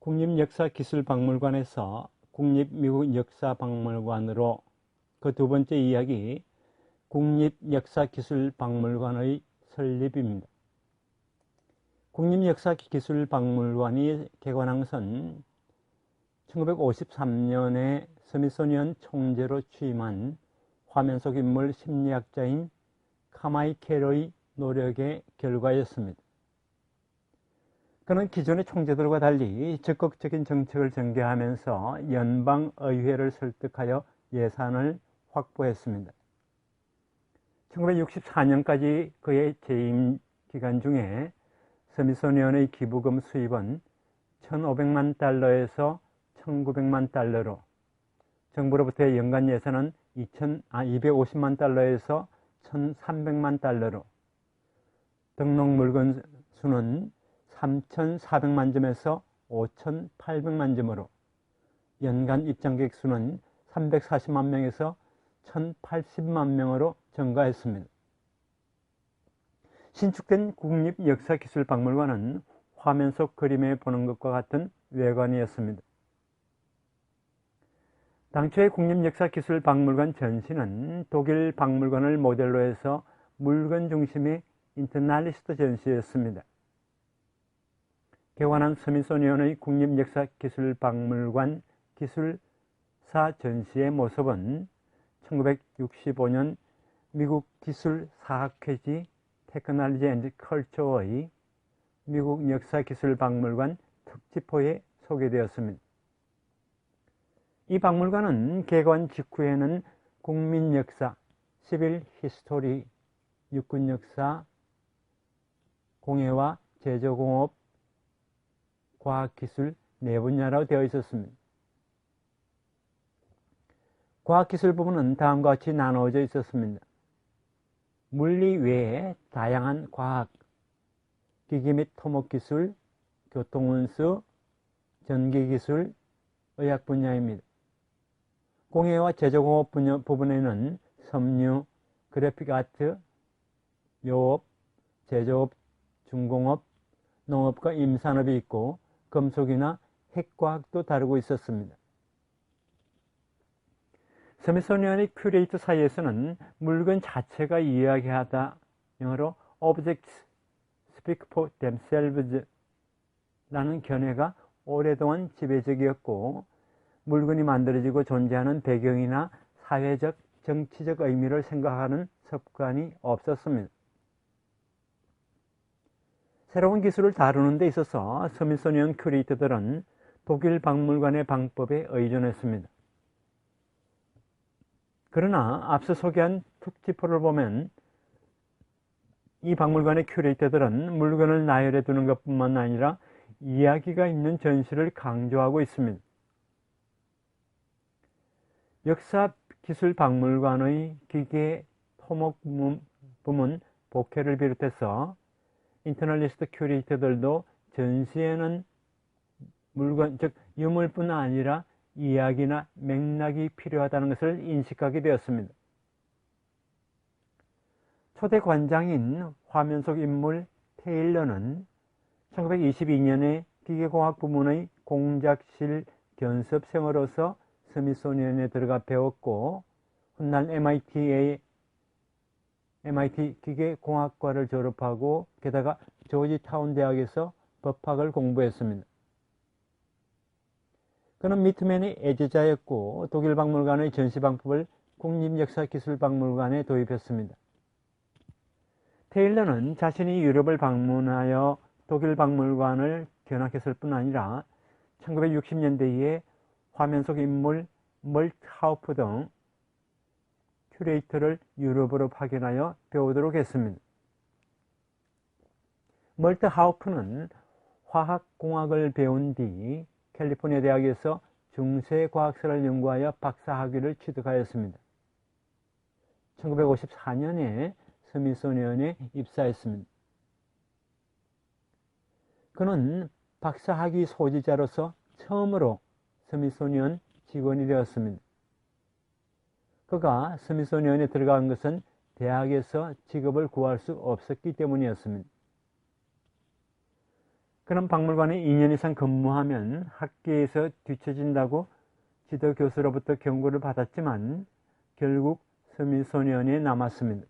국립역사기술박물관에서 국립미국역사박물관으로 그 두 번째 이야기 국립역사기술박물관의 설립입니다. 국립역사기술박물관이 개관한 것은 1953년에 스미소니언 총재로 취임한 화면 속 인물 심리학자인 카마이켈의 노력의 결과였습니다. 그는 기존의 총재들과 달리 적극적인 정책을 전개하면서 연방의회를 설득하여 예산을 확보했습니다. 1964년까지 그의 재임 기간 중에 스미소니언의 기부금 수입은 1,500만 달러에서 1,900만 달러로 정부로부터의 연간 예산은 2 아, 250만 달러에서 1,300만 달러로 등록 물건 수는 3,400만 점에서 5,800만 점으로 연간 입장객 수는 340만 명에서 1,080만 명으로 증가했습니다. 신축된 국립역사기술박물관은 화면 속 그림에 보는 것과 같은 외관이었습니다. 당초의 국립역사기술박물관 전시는 독일 박물관을 모델로 해서 물건 중심의 인터널리스트 전시였습니다. 개관한 스미소니언의 국립역사기술박물관 기술사 전시의 모습은 1965년 미국 기술사학회지 테크놀로지 앤드 컬처의 미국 역사기술박물관 특집호에 소개되었습니다. 이 박물관은 개관 직후에는 국민역사, 시빌 히스토리, 육군역사, 공예와 제조공업, 과학기술 네 분야로 되어 있었습니다. 과학기술 부분은 다음과 같이 나누어져 있었습니다. 물리 외에 다양한 과학, 기기 및 토목기술, 교통운수, 전기기술, 의학 분야입니다. 공예와 제조공업 분야 부분에는 섬유, 그래픽 아트, 요업, 제조업, 중공업, 농업과 임산업이 있고 금속이나 핵과학도 다루고 있었습니다. 스미소니언의 큐레이터 사이에서는 물건 자체가 이야기하다 영어로 objects speak for themselves 라는 견해가 오랫동안 지배적이었고 물건이 만들어지고 존재하는 배경이나 사회적, 정치적 의미를 생각하는 습관이 없었습니다. 새로운 기술을 다루는 데 있어서 스미소니언 큐레이터들은 독일 박물관의 방법에 의존했습니다. 그러나 앞서 소개한 특집호를 보면 이 박물관의 큐레이터들은 물건을 나열해 두는 것뿐만 아니라 이야기가 있는 전시를 강조하고 있습니다. 역사기술박물관의 기계 토목 부문 복회를 비롯해서 인터널리스트 큐레이터들도 전시에는 물건, 즉 유물뿐 아니라 이야기나 맥락이 필요하다는 것을 인식하게 되었습니다. 초대 관장인 화면 속 인물 테일러는 1922년에 기계공학 부문의 공작실 견습생으로서 스미소니언에 들어가 배웠고 훗날 MIT의 MIT 기계공학과를 졸업하고 게다가 조지타운 대학에서 법학을 공부했습니다. 그는 미트맨의 애제자였고 독일 박물관의 전시방법을 국립역사기술박물관에 도입했습니다. 테일러는 자신이 유럽을 방문하여 독일 박물관을 견학했을 뿐 아니라 1960년대 에 화면 속 인물 멀트하우프 등 큐레이터를 유럽으로 파견하여 배우도록 했습니다. 멀트하우프는 화학공학을 배운 뒤 캘리포니아 대학에서 중세과학사를 연구하여 박사학위를 취득하였습니다. 1954년에 스미소니언에 입사했습니다. 그는 박사학위 소지자로서 처음으로 스미소니언 직원이 되었습니다. 그가 스미소니언에 들어간 것은 대학에서 직업을 구할 수 없었기 때문이었습니다. 그런 박물관에 2년 이상 근무하면 학계에서 뒤처진다고 지도 교수로부터 경고를 받았지만 결국 스미소니언에 남았습니다.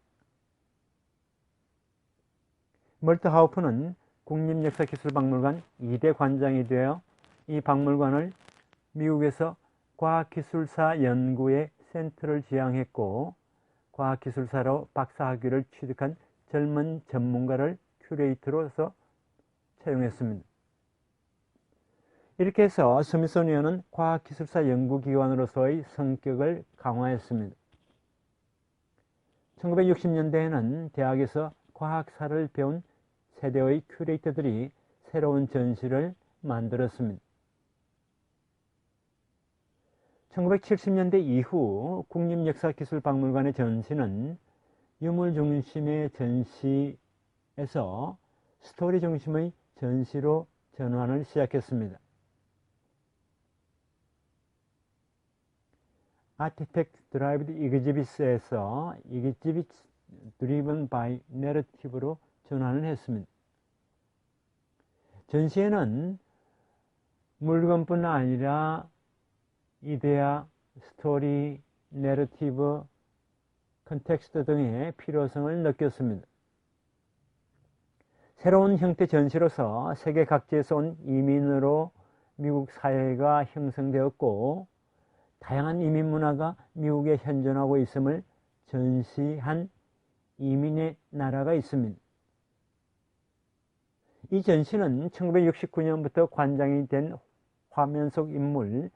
멀트하우프는 국립역사기술박물관 2대 관장이 되어 이 박물관을 미국에서 과학기술사 연구의 센터를 지향했고 과학기술사로 박사학위를 취득한 젊은 전문가를 큐레이터로서 채용했습니다. 이렇게 해서 스미소니언은 과학기술사 연구기관으로서의 성격을 강화했습니다. 1960년대에는 대학에서 과학사를 배운 세대의 큐레이터들이 새로운 전시를 만들었습니다. 1970년대 이후 국립역사기술박물관의 전시는 유물 중심의 전시에서 스토리 중심의 전시로 전환을 시작했습니다. 아티텍트 드라이브드 이그지비스에서 이그지비스 드리븐 바이 내러티브로 전환을 했습니다. 전시에는 물건뿐 아니라 이데아, 스토리, 내러티브, 컨텍스트 등의 필요성을 느꼈습니다. 새로운 형태 전시로서 세계 각지에서 온 이민으로 미국 사회가 형성되었고 다양한 이민 문화가 미국에 현존하고 있음을 전시한 이민의 나라가 있습니다. 이 전시는 1969년부터 관장이 된 화면 속 인물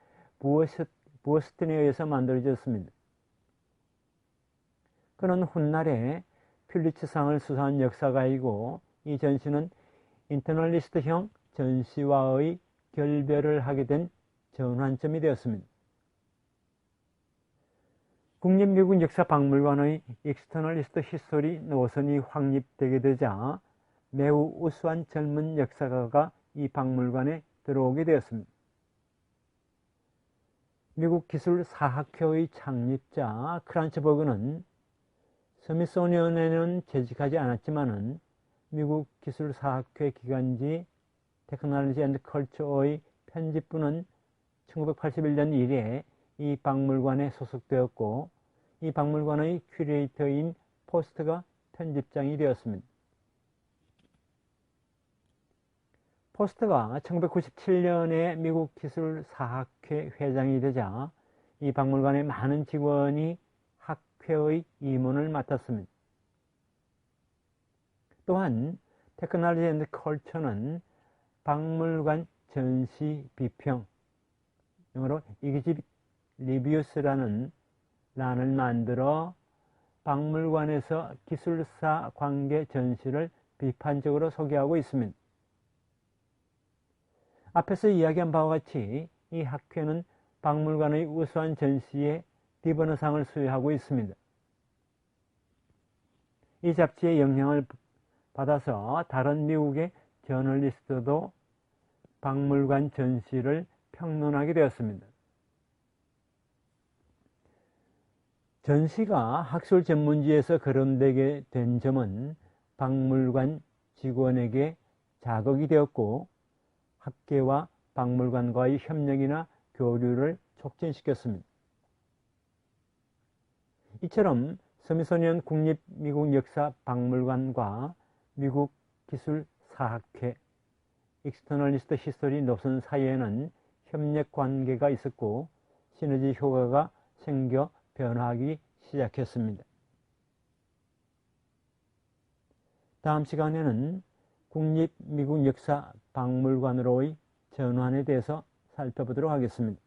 부어스틴에 의해서 만들어졌습니다. 그는 훗날에 퓰리츠상을 수상한 역사가이고 이 전시는 인터널리스트형 전시와의 결별을 하게 된 전환점이 되었습니다. 국립미국 역사박물관의 익스터널리스트 히스토리 노선이 확립되게 되자 매우 우수한 젊은 역사가가 이 박물관에 들어오게 되었습니다. 미국 기술사학회의 창립자 크란츠버그는 스미소니언에는 재직하지 않았지만은 미국 기술사학회 기관지 테크놀로지 앤드 컬처의 편집부는 1981년 이래 이 박물관에 소속되었고 이 박물관의 큐레이터인 포스트가 편집장이 되었습니다. 포스트가 1997년에 미국 기술 사학회 회장이 되자 이 박물관의 많은 직원이 학회의 임원을 맡았습니다. 또한 테크놀로지 앤드 컬처는 박물관 전시 비평, 영어로 이기집 리뷰스라는 란을 만들어 박물관에서 기술사 관계 전시를 비판적으로 소개하고 있습니다. 앞에서 이야기한 바와 같이 이 학회는 박물관의 우수한 전시에 디버너상을 수여하고 있습니다. 이 잡지의 영향을 받아서 다른 미국의 저널리스트도 박물관 전시를 평론하게 되었습니다. 전시가 학술 전문지에서 거론되게 된 점은 박물관 직원에게 자극이 되었고 학계와 박물관과의 협력이나 교류를 촉진시켰습니다. 이처럼 스미소니언 국립미국 역사 박물관과 미국 기술 사학회 익스터널리스트 히스토리 노선 사이에는 협력 관계가 있었고 시너지 효과가 생겨 변화하기 시작했습니다. 다음 시간에는 국립미국 역사 박물관으로의 전환에 대해서 살펴보도록 하겠습니다.